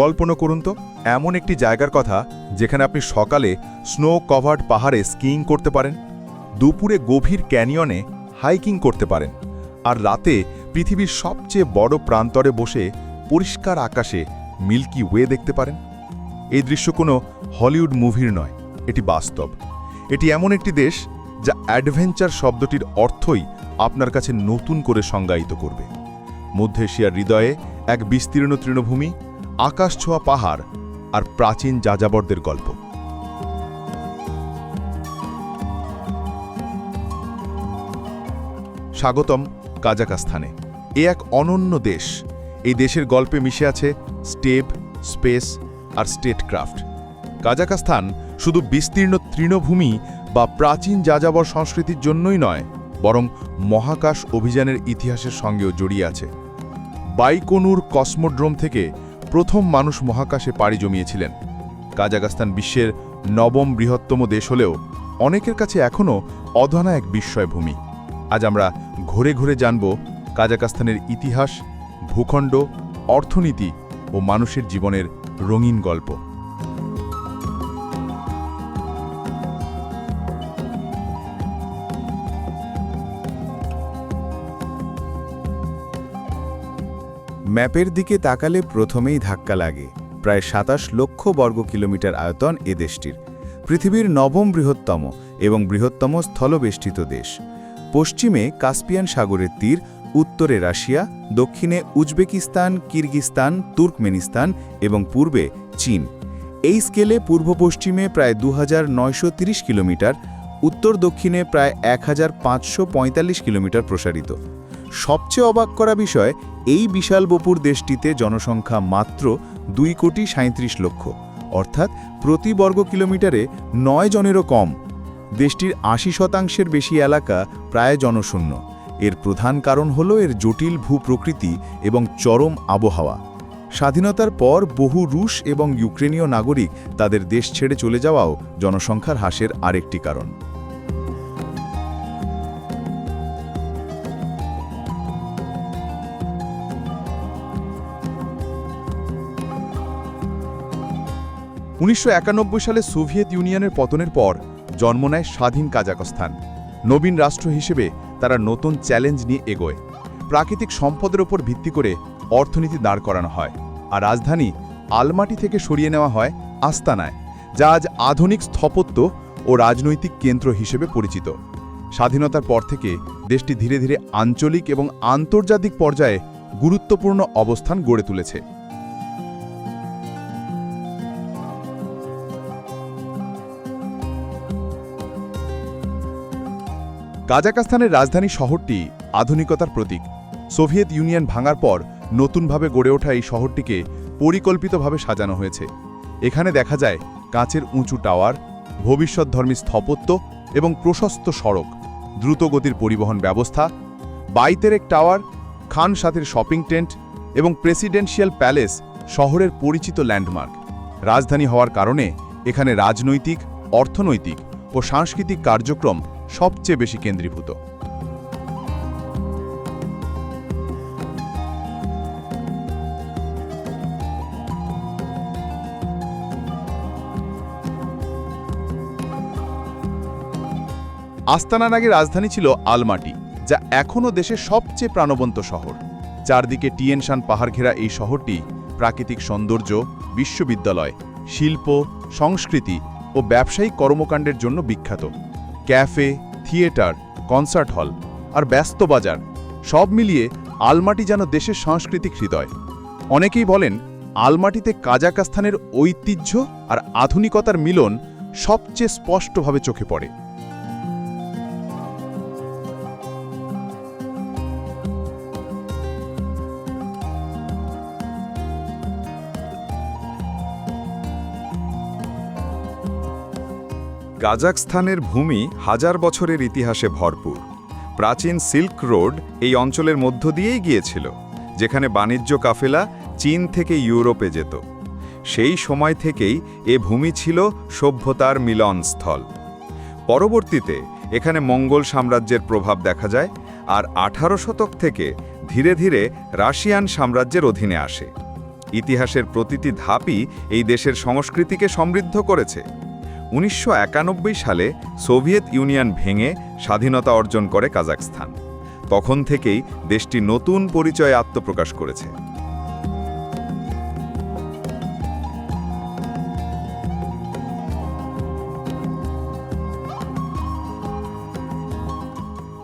কল্পনা করুন তো। এমন একটি জায়গার কথা যেখানে আপনি সকালে স্নো কভার্ড পাহাড়ে স্কিইং করতে পারেন, দুপুরে গভীর ক্যানিয়নে হাইকিং করতে পারেন, আর রাতে পৃথিবীর সবচেয়ে বড় প্রান্তরে বসে পরিষ্কার আকাশে মিল্কি ওয়ে দেখতে পারেন। এই দৃশ্য কোনো হলিউড মুভির নয়, এটি বাস্তব। এটি এমন একটি দেশ যা অ্যাডভেঞ্চার শব্দটির অর্থই আপনার কাছে নতুন করে সংজ্ঞায়িত করবে। মধ্য এশিয়ার হৃদয়ে এক বিস্তীর্ণ তৃণভূমি আকাশ ছোঁয়া পাহাড় আর প্রাচীন যাযাবরদের গল্প। স্বাগতম কাজাকাস্তানে। এ এক অনন্য দেশ। এই দেশের গল্পে মিশে আছে স্টেপ, স্পেস আর স্টেটক্রাফট। কাজাকাস্তান শুধু বিস্তীর্ণ তৃণভূমি বা প্রাচীন যাযাবর সংস্কৃতির জন্যই নয়, বরং মহাকাশ অভিযানের ইতিহাসের সঙ্গেও জড়িয়ে আছে। বাইকোনুর কসমোড্রোম থেকে প্রথম মানুষ মহাকাশে পাড়ি জমিয়েছিলেন। কাজাকাস্তান বিশ্বের নবম বৃহত্তম দেশ হলেও অনেকের কাছে এখনও অধনা এক বিস্ময়ভূমি। আজ আমরা ঘুরে ঘুরে জানব কাজাকাস্তানের ইতিহাস, ভূখণ্ড, অর্থনীতি ও মানুষের জীবনের রঙিন গল্প। ম্যাপের দিকে তাকালে প্রথমেই ধাক্কা লাগে। প্রায় সাতাশ লক্ষ বর্গ কিলোমিটার আয়তন এ দেশটির। পৃথিবীর নবম বৃহত্তম এবং বৃহত্তম স্থলবেষ্টিত দেশ। পশ্চিমে কাস্পিয়ান সাগরের তীর, উত্তরে রাশিয়া, দক্ষিণে উজবেকিস্তান, কিরগিস্তান, তুর্কমেনিস্তান এবং পূর্বে চীন। এই স্কেলে পূর্ব পশ্চিমে প্রায় দু কিলোমিটার, উত্তর দক্ষিণে প্রায় এক হাজার পাঁচশো পঁয়তাল্লিশ কিলোমিটার প্রসারিত। সবচেয়ে অবাক করা বিষয় এই বিশাল বপুর দেশটিতে জনসংখ্যা মাত্র দুই কোটি সাঁত্রিশ লক্ষ, অর্থাৎ প্রতি বর্গ কিলোমিটারে নয় জনেরও কম। দেশটির আশি শতাংশের বেশি এলাকা প্রায় জনশূন্য। এর প্রধান কারণ হল এর জটিল ভূপ্রকৃতি এবং চরম আবহাওয়া। স্বাধীনতার পর বহু রুশ এবং ইউক্রেনীয় নাগরিক তাদের দেশ ছেড়ে চলে যাওয়াও জনসংখ্যার হ্রাসের আরেকটি কারণ। উনিশশো একানব্বই সালে সোভিয়েত ইউনিয়নের পতনের পর জন্ম নেয় স্বাধীন কাজাকস্তান নবীন রাষ্ট্র হিসেবে তারা নতুন চ্যালেঞ্জ নিয়ে এগোয়। প্রাকৃতিক সম্পদের ওপর ভিত্তি করে অর্থনীতি দাঁড় করানো হয় আর রাজধানী আলমাটি থেকে সরিয়ে নেওয়া হয় আস্তানায়, যা আজ আধুনিক স্থপত্য ও রাজনৈতিক কেন্দ্র হিসেবে পরিচিত। স্বাধীনতার পর থেকে দেশটি ধীরে ধীরে আঞ্চলিক এবং আন্তর্জাতিক পর্যায়ে গুরুত্বপূর্ণ অবস্থান গড়ে তুলেছে। কাজাকাস্তানের রাজধানী শহরটি আধুনিকতার প্রতীক। সোভিয়েত ইউনিয়ন ভাঙার পর নতুনভাবে গড়ে ওঠা এই শহরটিকে পরিকল্পিতভাবে সাজানো হয়েছে। এখানে দেখা যায় কাঁচের উঁচু টাওয়ার, ভবিষ্যৎধর্মী স্থপত্য এবং প্রশস্ত সড়ক, দ্রুতগতির পরিবহন ব্যবস্থা বাইতেরেক টাওয়ার, খান সাথের শপিং টেন্ট এবং প্রেসিডেন্সিয়াল প্যালেস শহরের পরিচিত ল্যান্ডমার্ক। রাজধানী হওয়ার কারণে এখানে রাজনৈতিক, অর্থনৈতিক ও সাংস্কৃতিক কার্যক্রম সবচেয়ে বেশি কেন্দ্রীভূত। আস্তানার আগে রাজধানী ছিল আলমাটি, যা এখনও দেশের সবচেয়ে প্রাণবন্ত শহর। চারদিকে টিএনশান পাহাড় ঘেরা এই শহরটি প্রাকৃতিক সৌন্দর্য, বিশ্ববিদ্যালয়, শিল্প, সংস্কৃতি ও ব্যবসায়িক কর্মকাণ্ডের জন্য বিখ্যাত। ক্যাফে, থিয়েটার, কনসার্ট হল আর ব্যস্ত বাজার, সব মিলিয়ে আলমাটি যেন দেশের সাংস্কৃতিক হৃদয়। অনেকেই বলেন, আলমাটিতে কাজাকাস্তানের ঐতিহ্য আর আধুনিকতার মিলন সবচেয়ে স্পষ্টভাবে চোখে পড়ে। কাজাকস্তানের ভূমি হাজার বছরের ইতিহাসে ভরপুর। প্রাচীন সিল্ক রোড এই অঞ্চলের মধ্য দিয়েই গিয়েছিল, যেখানে বাণিজ্য কাফেলা চীন থেকে ইউরোপে যেত। সেই সময় থেকেই এ ভূমি ছিল সভ্যতার মিলনস্থল। পরবর্তীতে এখানে মঙ্গল সাম্রাজ্যের প্রভাব দেখা যায় আর আঠারো শতক থেকে ধীরে ধীরে রাশিয়ান সাম্রাজ্যের অধীনে আসে। ইতিহাসের প্রতিটি ধাপই এই দেশের সংস্কৃতিকে সমৃদ্ধ করেছে। উনিশশো একানব্বই সালে সোভিয়েত ইউনিয়ন ভেঙে স্বাধীনতা অর্জন করে কাজাকস্তান তখন থেকেই দেশটি নতুন পরিচয়ে আত্মপ্রকাশ করেছে।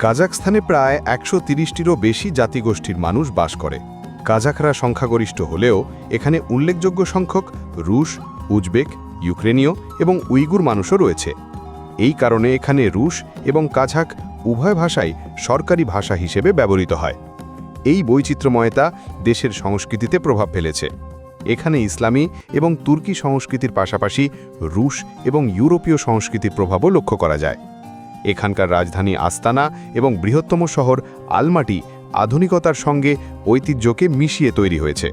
কাজাকস্তানে প্রায় একশো তিরিশটিরও বেশি জাতিগোষ্ঠীর মানুষ বাস করে। কাজাকরা সংখ্যাগরিষ্ঠ হলেও এখানে উল্লেখযোগ্য সংখ্যক রুশ, উজবেক ইউক্রেনীয় এবং উইগুর মানুষও রয়েছে। এই কারণে এখানে রুশ এবং কাঝাক উভয় ভাষাই সরকারি ভাষা হিসেবে ব্যবহৃত হয়। এই বৈচিত্র্যময়তা দেশের সংস্কৃতিতে প্রভাব ফেলেছে। এখানে ইসলামী এবং তুর্কি সংস্কৃতির পাশাপাশি রুশ এবং ইউরোপীয় সংস্কৃতির প্রভাবও লক্ষ্য করা যায়। এখানকার রাজধানী আস্তানা এবং বৃহত্তম শহর আলমাটি আধুনিকতার সঙ্গে ঐতিহ্যকে মিশিয়ে তৈরি হয়েছে।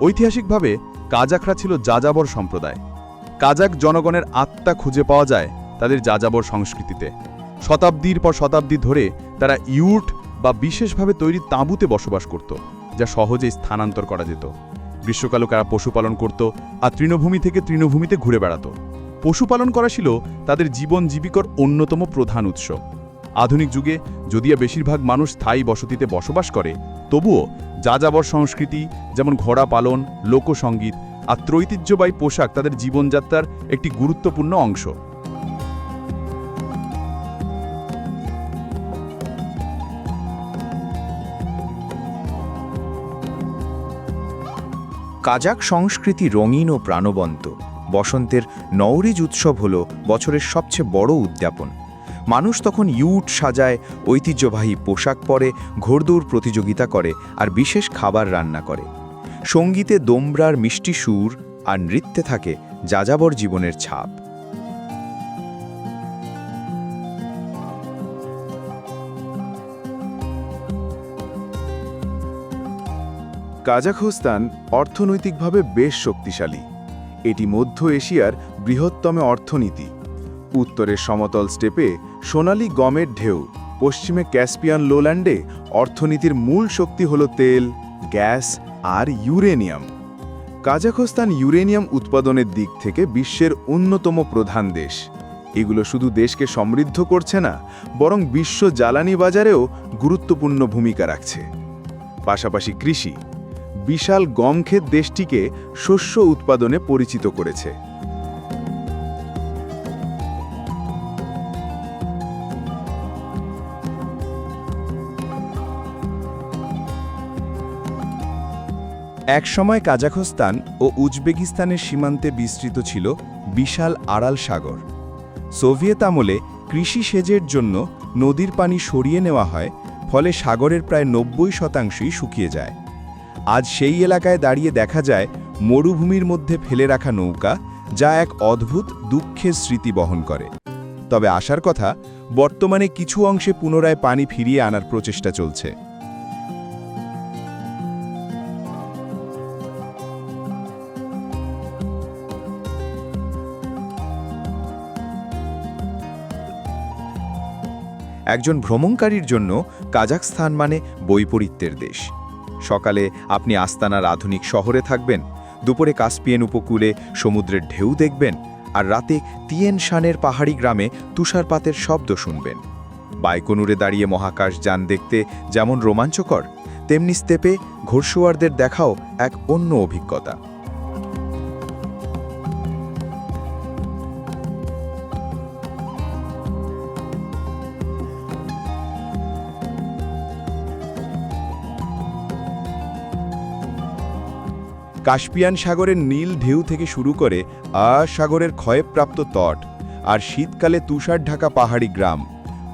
ঐতিহাসিকভাবে কাজাকরা ছিল যাযাবর সম্প্রদায়। কাজাক জনগণের আত্মা খুঁজে পাওয়া যায় তাদের যাযাবর সংস্কৃতিতে। শতাব্দীর পর শতাব্দী ধরে তারা ইউট বা বিশেষভাবে তৈরি তাঁবুতে বসবাস করত, যা সহজেই স্থানান্তর করা যেত। গ্রীষ্মকালে তারা পশুপালন করত আর তৃণভূমি থেকে তৃণভূমিতে ঘুরে বেড়াত। পশুপালন করা ছিল তাদের জীবন জীবিকার অন্যতম প্রধান উৎস। আধুনিক যুগে যদিও বেশিরভাগ মানুষ স্থায়ী বসতিতে বসবাস করে, তবুও যাযাবর সংস্কৃতি, যেমন ঘোড়া পালন লোকসঙ্গীত আর ত্রৈতিহ্যবাহী পোশাক তাদের জীবনযাত্রার একটি গুরুত্বপূর্ণ অংশ। কাজাক সংস্কৃতি রঙিন ও প্রাণবন্ত। বসন্তের নওরিজ উৎসব হল বছরের সবচেয়ে বড় উদ্যাপন। মানুষ তখন ইউট সাজায়, ঐতিহ্যবাহী পোশাক পরে, ঘোড়দৌড় প্রতিযোগিতা করে আর বিশেষ খাবার রান্না করে। সঙ্গীতে দোমরার মিষ্টি সুর আর নৃত্যে থাকে যাযাবর জীবনের ছাপ। কাজাখস্তান অর্থনৈতিকভাবে বেশ শক্তিশালী। এটি মধ্য এশিয়ার বৃহত্তম অর্থনীতি। উত্তরের সমতল স্টেপে সোনালি গমের ঢেউ, পশ্চিমে ক্যাসপিয়ান লোল্যান্ডে অর্থনীতির মূল শক্তি হল তেল, গ্যাস আর ইউরেনিয়াম। কাজাখস্তান ইউরেনিয়াম উৎপাদনের দিক থেকে বিশ্বের অন্যতম প্রধান দেশ। এগুলো শুধু দেশকে সমৃদ্ধ করছে না, বরং বিশ্ব জ্বালানি বাজারেও গুরুত্বপূর্ণ ভূমিকা রাখছে। পাশাপাশি কৃষি, বিশাল গম ক্ষেত দেশটিকে শস্য উৎপাদনে পরিচিত করেছে। একসময় কাজাখস্তান ও উজবেকিস্তানের সীমান্তে বিস্তৃত ছিল বিশাল আড়াল সাগর। সোভিয়েত আমলে কৃষি সেচের জন্য নদীর পানি সরিয়ে নেওয়া হয়, ফলে সাগরের প্রায় নব্বই শতাংশই শুকিয়ে যায়। আজ সেই এলাকায় দাঁড়িয়ে দেখা যায় মরুভূমির মধ্যে ফেলে রাখা নৌকা, যা এক অদ্ভুত দুঃখের স্মৃতি বহন করে। তবে আসার কথা, বর্তমানে কিছু অংশে পুনরায় পানি ফিরিয়ে আনার প্রচেষ্টা চলছে। একজন ভ্রমণকারীর জন্য কাজাকস্থান মানে বৈপরীত্যের দেশ। সকালে আপনি আস্তানার আধুনিক শহরে থাকবেন, দুপুরে কাস্পিয়ান উপকূলে সমুদ্রের ঢেউ দেখবেন, আর রাতে তিয়েন শানের পাহাড়ি গ্রামে তুষারপাতের শব্দ শুনবেন। বাইকনুরে দাঁড়িয়ে মহাকাশ যান দেখতে যেমন রোমাঞ্চকর, তেমনি স্তেপে ঘোড়সোয়ারদের দেখাও এক অন্য অভিজ্ঞতা। কাস্পিয়ান সাগরের নীল ঢেউ থেকে শুরু করে আ সাগরের ক্ষয়প্রাপ্ত তট আর শীতকালে তুষার ঢাকা পাহাড়ি গ্রাম।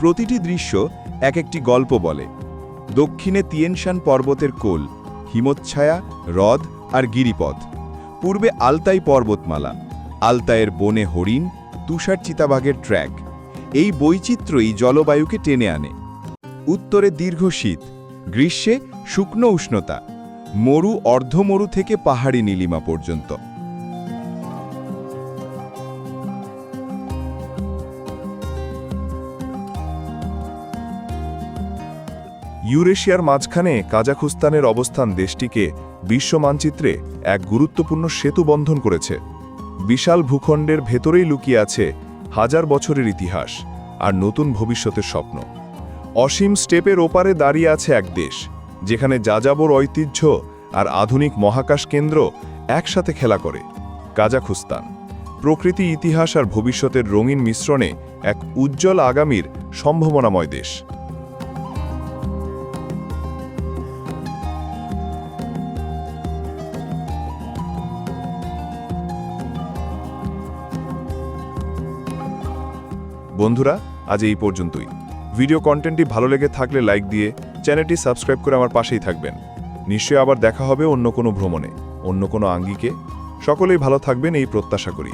প্রতিটি দৃশ্য এক একটি গল্প বলে। দক্ষিণে তিয়েনশান পর্বতের কোল, হিমচ্ছায়া, হ্রদ আর গিরিপথ। পূর্বে আলতাই পর্বতমালা আলতায়ের বনে হরিণ, তুষার চিতাবাঘের ট্র্যাক। এই বৈচিত্র্যই জলবায়ুকে টেনে আনে। উত্তরে দীর্ঘ শীত, গ্রীষ্মে শুকনো উষ্ণতা। মরু অর্ধমরু থেকে পাহাড়ি নীলিমা পর্যন্ত। ইউরেশিয়ার মাঝখানে কাজাখস্তানের অবস্থান দেশটিকে বিশ্ব মানচিত্রে এক গুরুত্বপূর্ণ সেতু বন্ধন করেছে। বিশাল ভূখণ্ডের ভেতরেই লুকিয়ে আছে হাজার বছরের ইতিহাস আর নতুন ভবিষ্যতের স্বপ্ন। অসীম স্টেপের ওপারে দাঁড়িয়ে আছে এক দেশ। যেখানে যাযাবর ঐতিহ্য আর আধুনিক মহাকাশ কেন্দ্র একসাথে খেলা করে, কাজাখস্তান। প্রকৃতি ইতিহাস আর ভবিষ্যতের রঙিন মিশ্রণে এক উজ্জ্বল আগামীর সম্ভাবনাময় দেশ। বন্ধুরা, আজ এই পর্যন্তই। ভিডিও কন্টেন্টটি ভালো লেগে থাকলে লাইক দিয়ে চ্যানেলটি সাবস্ক্রাইব করে আমার পাশেই থাকবেন। নিশ্চয়ই আবার দেখা হবে অন্য কোনো ভ্রমণে। অন্য কোনো আঙ্গিকে। সকলেই ভালো থাকবেন, এই প্রত্যাশা করি।